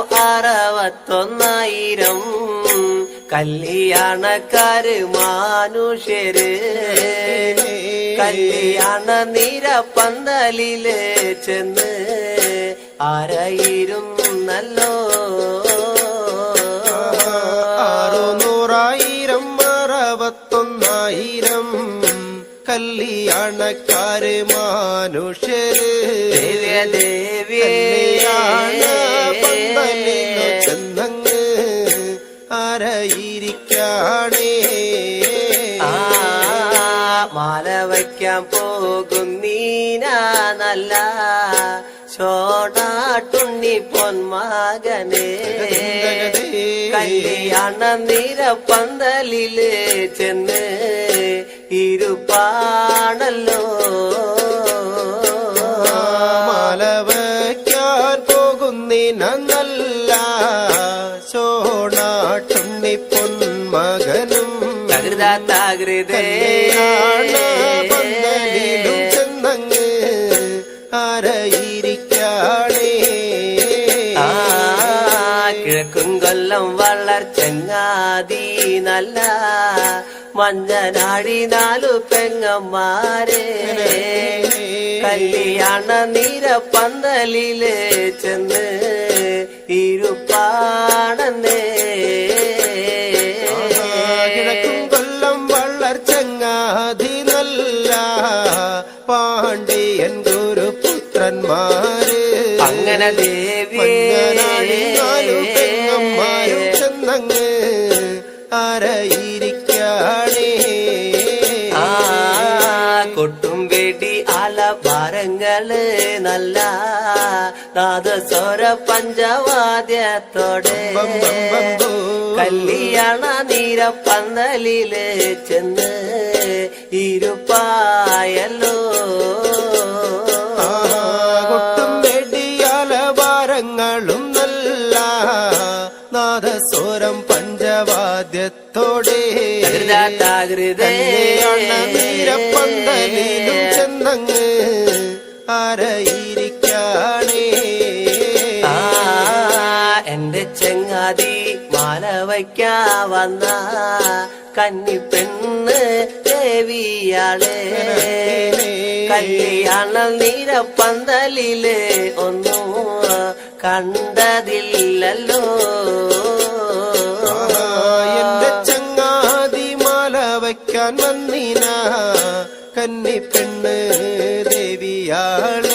അറുപത്തൊന്നായിരം. കല്യാണക്കാര് മാനുഷ്യര്. കല്യാണ നിര പന്തലിൽ ചെന്ന് ആരായിരുന്നല്ലോ? അറുന്നൂറായിരം അറുപത്തൊന്നായിരം. കല്യാണക്കാര് മാനുഷ്യര്. ദേവ്യ ദേവ്യേ. പന്തലിലു ചെന്നങ്ങ് ആരായിരിക്കാണേ? ആ മാല വയ്ക്കാൻ പോകും നീന നല്ല ചോടാട്ടുണ്ണി പൊന്മകനെ. കല്യാണ നിര പന്തലിൽ ചെന്ന് ഇരുപ്പാണല്ലോ. നല്ല ചോണാട്ടുണ്ണി പൊന്മകനും പന്തലിലും ചെന്നങ്ങ്. ആരായിരിക്കാണേ? ആ കിഴക്കും കൊല്ലം വളർച്ചങ്ങാതി നല്ല മഞ്ഞനാടി നാലു പെങ്ങന്മാരെ. കല്യാണ നിര പന്തലിൽ ചെന്ന് ഇരുപ്പാടന്നേ കിഴക്കും കൊല്ലം വളർച്ചങ്ങാതി നല്ല പാണ്ഡ്യൻ ഗുരുപുത്രന്മാര്. അങ്ങനെ ദേവിയെ ചെന്നങ്ങ് ആരായിരിക്കാണേ നാദസ്വര പഞ്ചവാദ്യത്തോടെ. കല്യാണ നീര പന്തലിൽ ചെന്ന് ഇരുപ്പായല്ലോ. കൊട്ടും വെടിയാല ഭാരങ്ങളും നല്ല നാദസ്വരം പഞ്ചവാദ്യത്തോടെ. തകൃതേ നീരപ്പന്തലിലും ചെന്നങ്ങ് ആരായിരിക്കാണേ വന്ന കന്നിപ്പെണ്ണ് ദേവിയാളെ. കല്യാണ നീര പന്തലിൽ ഒന്നും കണ്ടതില്ലല്ലോ. എന്റെ ചങ്ങാതി മാല വയ്ക്കാൻ വന്നിന കന്നി പെണ്ണ് ദേവിയാളെ.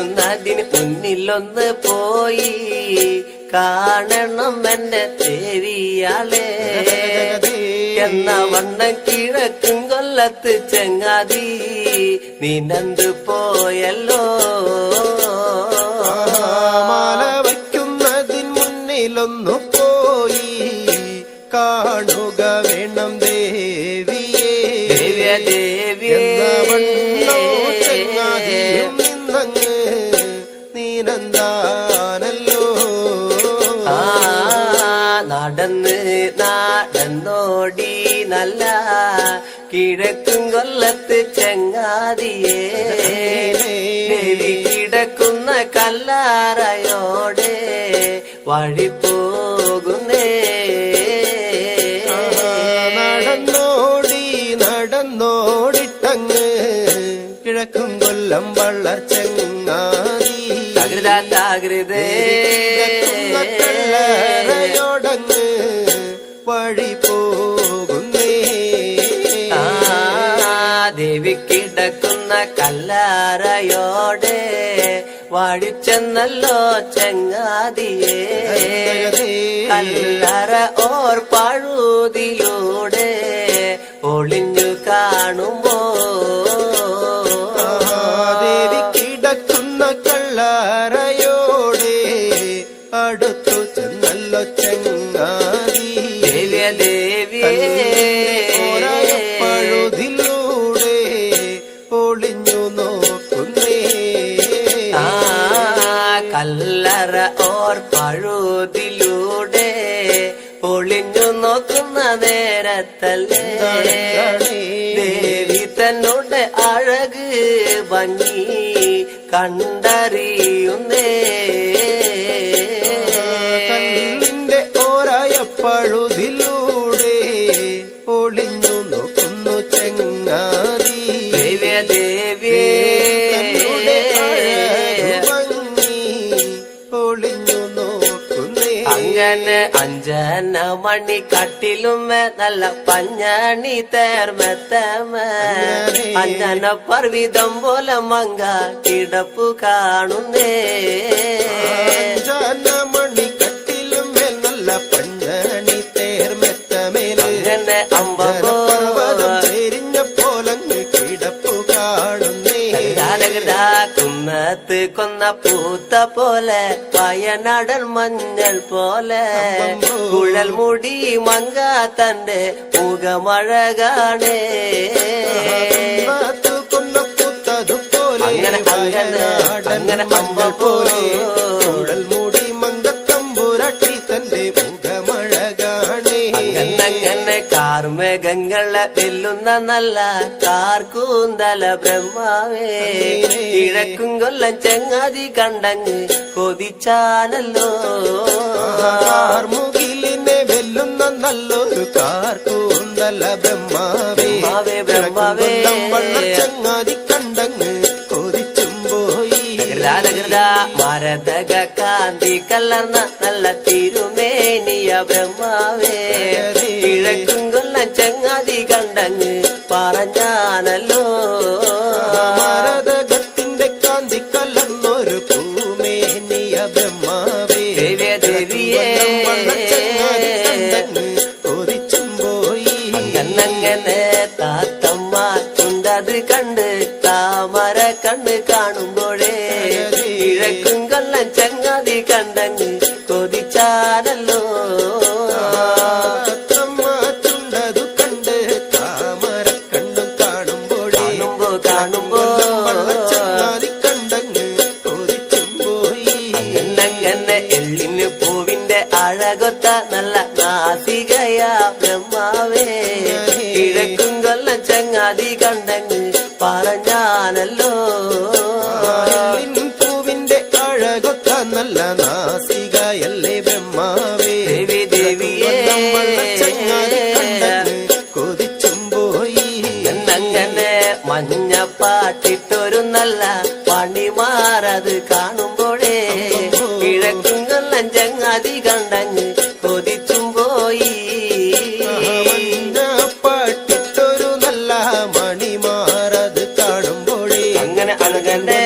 വയ്ക്കുന്നതിന് മുന്നിലൊന്ന് പോയി കാണണം എന്റെ തേവിയാളെ എന്ന വണ്ണം കിഴക്കും കൊല്ലത്ത് ചെങ്ങാതി നീ നന്ദു പോയല്ലോ മാല വയ്ക്കുന്നതിന് മുന്നിലൊന്നു കിഴക്കും കൊല്ലത്ത് ചെങ്ങാതിയേ. ദേവി കിടക്കുന്ന കല്ലാറയോടെ വഴി പോകുന്നേ നടന്നോടി നടന്നോടിട്ടങ്ങ് കിഴക്കും കൊല്ലം വള്ള തകൃത തകൃതേ. കല്ലറയോടങ്ങ് വഴി കിടക്കുന്ന കല്ലാറയോടെ വാഴിച്ചെന്നല്ലോ ചെങ്ങാതിയെ. കല്ലറ ഓർ പഴുതിലൂടെ എത്തല്ലേ എന്താണ്? ദേവി തന്നോട് അഴക് ഭംഗി കണ്ടറിയുന്നേ കണ്ണിന്റെ ഓരായ என்ன மண்ணி கட்டிலும் நல்ல பஞ்சாணி தேர் மெத்தம அஞ்சன பர்விதம் போல மங்க கிடப்பு காணுந்தே. மணி கட்டிலும் நல்ல பஞ்சாணி தேர் மெத்தமேலே அம்போ தெரிஞ்ச போலங்கு கிடப்பு காணுந்தே. குன்னத்து கொன்ன பூத்த போல പൂത്ത പോലെ വയനാടൻ മഞ്ഞൾ പോലെ കുഴൽ മുടി മങ്ക തന്റെ മുഖമഴകാണേ കാത്തു കൊന്ന പുത്തതുപോലെ അങ്ങനെ, അങ്ങനെ, അങ്ങനെ അമ്പ പോലെ കാർമേഘങ്ങളെ വെല്ലുന്ന നല്ല കാർക്കൂന്തല ബ്രഹ്മാവേ. കിഴക്കും കൊല്ലം ചെങ്ങാതി കണ്ടങ്ങ് കൊതിച്ചാനല്ലോ മുകിലിനെ വെല്ലുന്ന നല്ലൊരു കാർക്കൂന്തല ബ്രഹ്മാവേ. ബ്രഹ്മാവേ. ചങ്ങാതി കണ്ടങ്ങ് കൊതിച്ചും പോയി. ലാലകൃത മരതക കാന്തി കലർന്ന നല്ല തിരുമേനിയ ബ്രഹ്മാവേ. കിഴക്കും జ్ఞానల్లో കിഴക്കും കൊല്ലം ചങ്ങാതി കണ്ടങ്ങ് കൊതിച്ചും പോയി പാട്ടിട്ടൊരു നല്ല മണിമാറത് കാണുമ്പോഴേ അങ്ങനെ അങ്ങനെ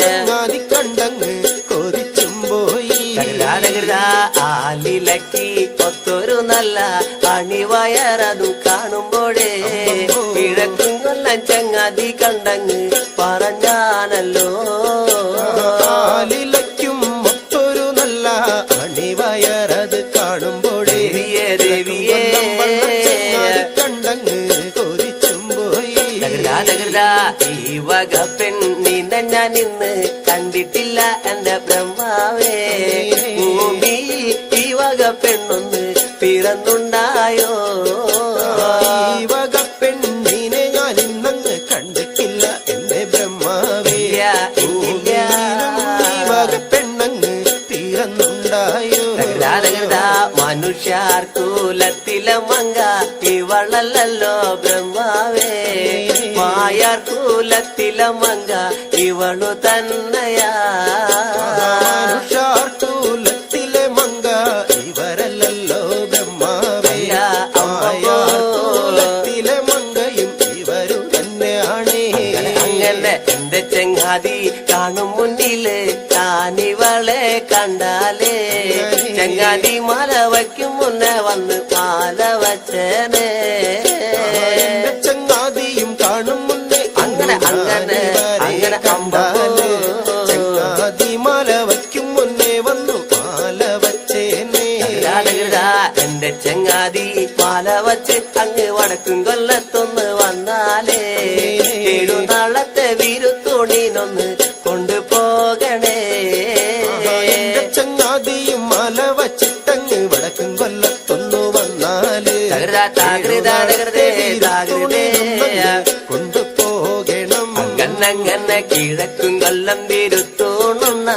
ചങ്ങാതി കണ്ടങ്ങ് കൊതിച്ചും പോയി. ആലിലക്കി കൊത്തൊരു നല്ല അണിവയറതു കാണുമ്പോഴേ കിഴക്കും കൊല്ലം ചങ്ങാതി കണ്ടങ്ങ് കരുതാനകൃത ഈ വക പെണ്ണിനെ ഞാൻ ഇന്ന് കണ്ടിട്ടില്ല എന്റെ ബ്രഹ്മാവേ. ഭൂമി ഈ വക പെണ്ണൊന്ന് പിറന്നുണ്ടായോ? മായാർ കൂലത്തിലെ മങ്ക ഇവളു തന്നെയാ. മങ്ക ഇവരല്ലല്ലോ ബ്രഹ്മാവേ. അല്ല, അമ്മോ. ആയാർക്കൂലത്തിലെ മങ്കയും ഇവരു തന്നെയാണേ. അങ്ങനെ എന്റെ ചെങ്ങാതി കാണും മുന്നിലെ താനിവളെ കണ്ടാലേ. ചെങ്ങാതി മാല വയ്ക്കും മുന്നേ വന്ന് പാല വച്ചേനേ. വച്ച് അങ്ങ് വടക്കും കൊല്ലത്തൊന്ന് വന്നാലേ. ഏഴു നാളത്തെ വിരുത്തുണിനൊന്ന് കൊണ്ടുപോകണേ. എന്റെ ചങ്ങാതിയും മാല വച്ചിട്ടങ്ങ് വടക്കും കൊല്ലത്തൊന്നു വന്നാൽ. തകരാ ജാഗ്രതേ ജാഗ്രതേ കൊണ്ടുപോകണം. കണ്ണങ്ങനെ കിഴക്കും കൊല്ലം തിരുത്തോണുന്ന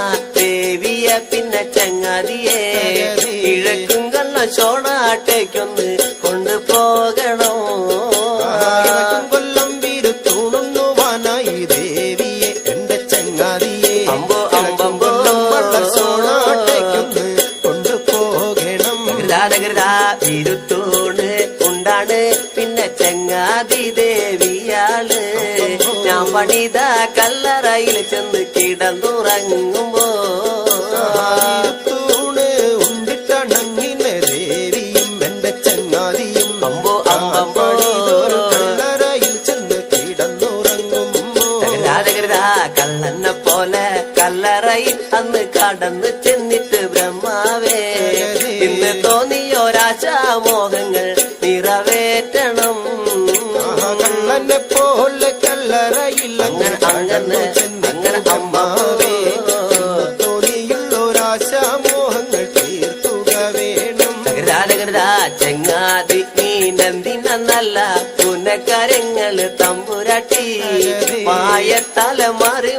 കൊല്ലം ചോണാട്ടേക്കൊന്ന് കൊണ്ടുപോകണോ? കൊല്ലം കൊല്ലം വിരുത്തൂണുവാനായി ദേവിയെ എന്റെ ചങ്ങാതിയെ. അമ്പോ, അമ്പമ്പോ. കൊണ്ടുപോകണം. തിരുത്തോണ് ഉണ്ടാണ് പിന്നെ ചങ്ങാതി ദേവിയാൾ. ഞാൻ പണിത കല്ലറയിൽ ചെന്ന് കിടന്നുറങ്ങുമ്പോ കല്ലറയിൽ അന്ന് കടന്നു ചെന്നിട്ട് ബ്രഹ്മാവേ. ഇന്ന് തോന്നിയോരാശാമോഹങ്ങൾ നിറവേറ്റണം. കള്ളനെ പോലെ കല്ലറയിൽ അങ്ങനെ, അങ്ങനെ, അങ്ങനെ അമ്മാവേ തീർക്കുക വേണം. ചെങ്ങാതി നീ നന്ദിന നല്ല പുനക്കരങ്ങൾ തമ്പുരട്ടി. മായത്താല മാറി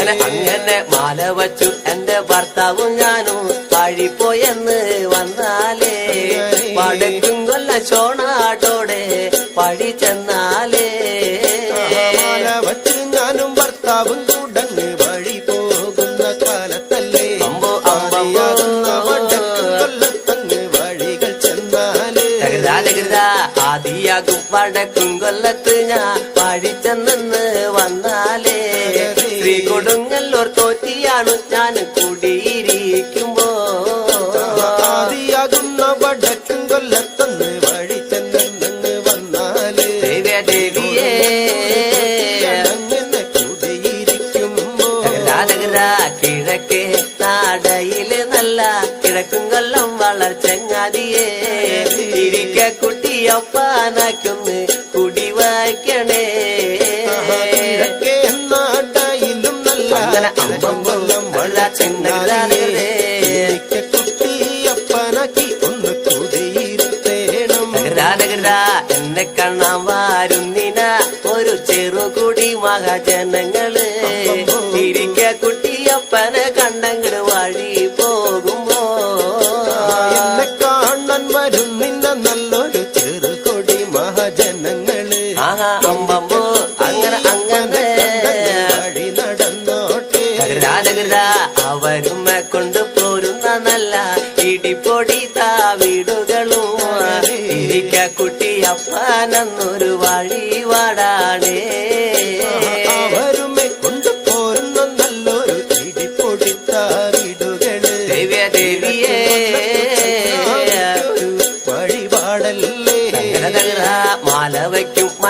അങ്ങനെ അങ്ങനെ മാല വച്ചു എന്റെ ഭർത്താവും ഞാനും പാഴിപ്പോയെന്ന് വന്നാലേ. പടക്കും കൊല്ല ചോണാട്ടോടെ പഴി ചെന്നാലേ. മാല വച്ചു ഞാനും ഭർത്താവും തുടങ്ങ് വഴി പോകുന്ന കാലത്തല്ലേ. അമ്പോ, അമ്പയാകുന്ന വടക്ക് കൊല്ലത്തങ്ങ് വഴികൾ ചെന്നാലേ. ആദിയാകും വടക്കും കൊല്ലത്ത് ഞാൻ പഴിച്ചെന്ന് വന്നാലേ തോറ്റിയാണ് ഞാൻ കുടിയിരിക്കുമ്പോ. ആദിയാകുന്ന വടക്കും കൊല്ലത്തന്ന് വഴി ചെന്നങ്ങ് വന്നാൽ ദേവ്യ കുടിയിരിക്കുമ്പോ. കിഴക്കേ നാടയിൽ നല്ല കിഴക്കും കൊല്ലം വളർച്ചങ്ങാതിയേ ഇരിക്ക കുട്ടിയൊപ്പാനാക്കൊന്ന് എന്നെ കാണാൻ വാരുന്നിന. ഒരു ചെറുകുടി മഹാജനങ്ങൾ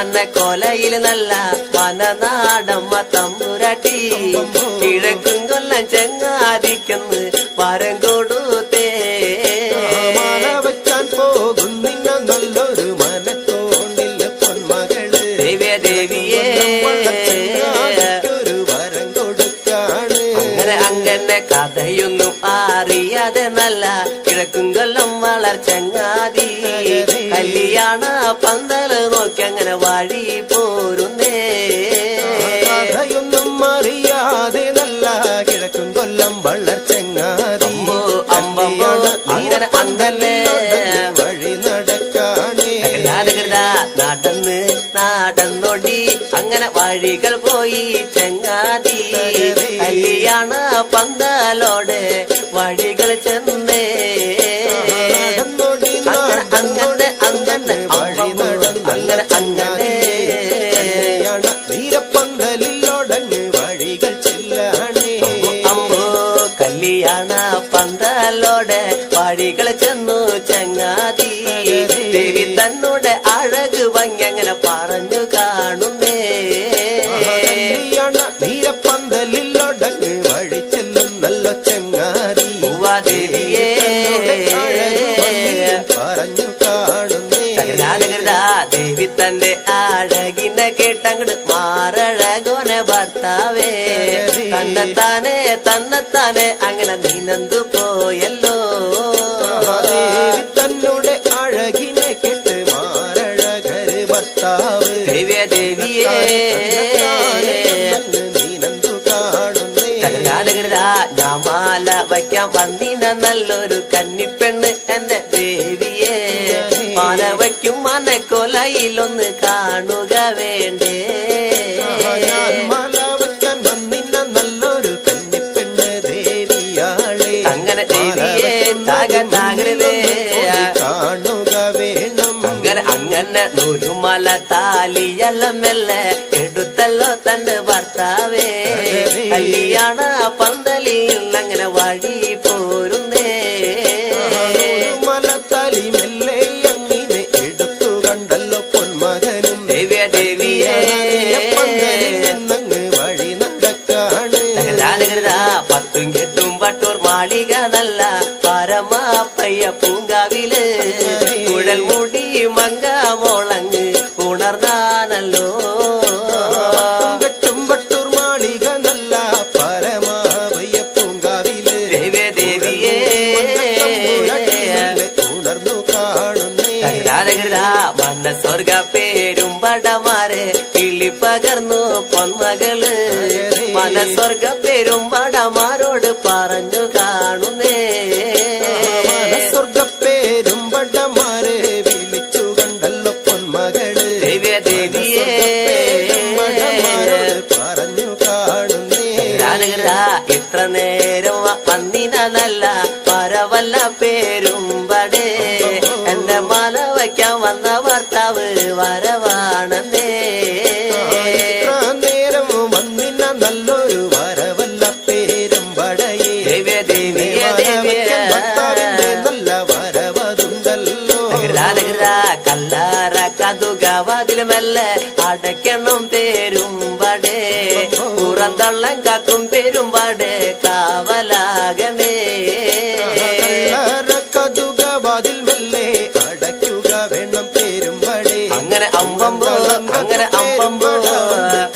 വയ്ക്കും മന്നക്കോലയിൽ നല്ല വനനാടമ്മ തമ്പുരട്ടി കിഴക്കും കൊല്ലം ചെങ്ങാതിക്കുന്നു പരം കൊടുത്തേ. വെക്കാൻ പോകും നല്ലൊരു മനത്തോണില്ല പൊന്മകൾ. ദേവ്യ ദേവിയേ ഒരു വരം കൊടുക്കാണ്. അങ്ങനെ അങ്ങനെ കഥയൊന്നും അറിയാതെ നല്ല കിഴക്കും കൊല്ലം വളർച്ചങ്ങാതി. കല്യാണ പന്തൽ നോക്കി അങ്ങനെ വഴി പോരുന്നേ. കഥയൊന്നും അറിയാതെ നല്ല കിഴക്കും കൊല്ലം വളർച്ചെങ്ങാതി അങ്ങനെ. വഴി നടക്കാണേ ഗൃതാ നടന്ന് നടന്നൊടി. അങ്ങനെ വഴികൾ പോയി ചെങ്ങാതി. കല്യാണ പന്തലോടെ മാറഴകോനെ ഭർത്താവേ. തന്നെത്താനെ തന്നെത്താനെ അങ്ങനെ നീനന്തു പോയല്ലോ. ദേവി തന്നോട് അഴകിനെ കെട്ട് മാരഴകര് ഭർത്താവ്. ദേവിയെ ദേവിയേ നീനന്തു കാണുന്നേ. തകരാതകരാ ഞാൻ മാല വയ്ക്കാൻ വന്നിന നല്ലൊരു കന്നിപ്പെണ്ണ് എന്റെ ദേവിയെ. മാല വയ്ക്കും മനക്കൊലയിലൊന്ന് കാണുക വേണ്ടേ. അങ്ങനെ ചെയ്തിയേ താകൻ താകരുതേ കാണുക വേണം. അങ്ങനെ അങ്ങനെ നൂലുമല താലിയെല്ലാം മെല്ലെ എടുത്തല്ലോ തന്റെ ഭർത്താവേ. കല്യാണ പന്തലിൽ അങ്ങനെ വഴി പരമാപ്പയ്യ പൂങ്കാവിൽ കുഴൽ മുടി മങ്ക മോളങ്ങ് ഉണർന്നാനല്ലോ. കെട്ടും പട്ടൂർ മാളിക നല്ല പരമാവയ്യ പൂങ്കാവിൽ ദേവിയ. ദേവിയേ ഉണർന്നു കാണുന്നേ. തകരാതകരാ വന്ന സ്വർഗ പേരും പടമാരെ കിളി പകർന്നു പൊന്മകൾ. മനസ്വർഗ പേരും പടമാരോട് തകരാതകരാ ഇത്ര നേരം വന്നിന നല്ല പരവല്ല പേരും പടേ എന്റെ മല വയ്ക്കാൻ വന്ന ഭർത്താവ് വരവാണന്നേ. നേരം വന്നിന നല്ലൊരു വരവല്ല പേരും പടയേ ദേവിയ ദേവിയ. ദേവിയ നല്ല വരവതുണ്ടല്ലോ. കല്ലാറ കതുകവാതിൽ മെല്ലെ അടയ്ക്കണം പേരും. കാക്കും പേരും പടേ കാവലാകമേ. കതുക വാതിൽ മെല്ലെ അടയ്ക്കുക വേണം അങ്ങനെ അമ്പമ്പോ അങ്ങനെ അമ്പമ്പോ.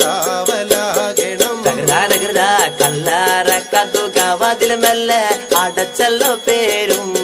കാവലാകണം. തകരാതകര കല്ലാറ കതുകവാതിൽ മെല്ലെ അടച്ചല്ലോ പേരും